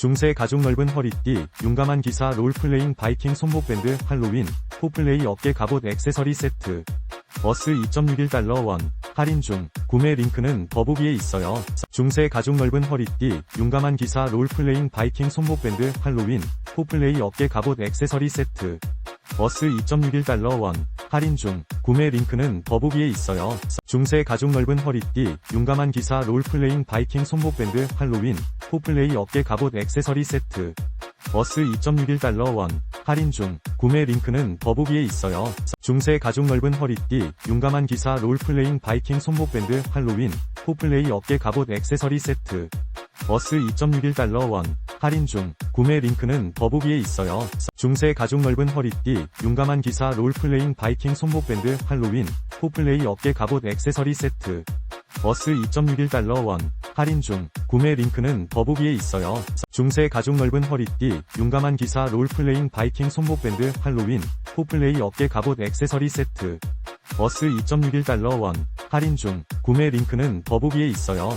중세 가죽 넓은 허리띠, 용감한 기사 롤플레잉 바이킹 손목 밴드 할로윈, 포플레이 어깨 갑옷 액세서리 세트. 버스 2.61달러 원. 할인 중. 구매 링크는 더보기에 있어요. 중세 가죽 넓은 허리띠, 용감한 기사 롤플레잉 바이킹 손목 밴드 할로윈, 포플레이 어깨 갑옷 액세서리 세트. 버스 2.61달러 원. 할인 중. 구매 링크는 더보기에 있어요. 중세 가죽 넓은 허리띠, 용감한 기사 롤플레잉 바이킹 손목 밴드 할로윈, 포플레이 어깨 갑옷 액세서리 세트. 버스 2.61달러 원. 할인 중. 구매 링크는 더보기에 있어요. 중세 가죽 넓은 허리띠, 용감한 기사 롤플레잉 바이킹 손목밴드 할로윈, 포플레이 어깨 갑옷 액세서리 세트. 버스 2.61달러 원. 할인 중. 구매 링크는 더보기에 있어요. 중세 가죽 넓은 허리띠, 용감한 기사 롤플레잉 바이킹 손목밴드 할로윈, 포플레이 어깨 갑옷 액세서리 세트. 버스 2.61달러 원. 할인 중. 구매 링크는 더보기에 있어요. 중세 가죽 넓은 허리띠, 용감한 기사 롤플레잉 바이킹 손목밴드 할로윈, 포플레이 어깨 갑옷 액세서리 세트. 버스 2.61달러 원. 할인 중. 구매 링크는 더보기에 있어요.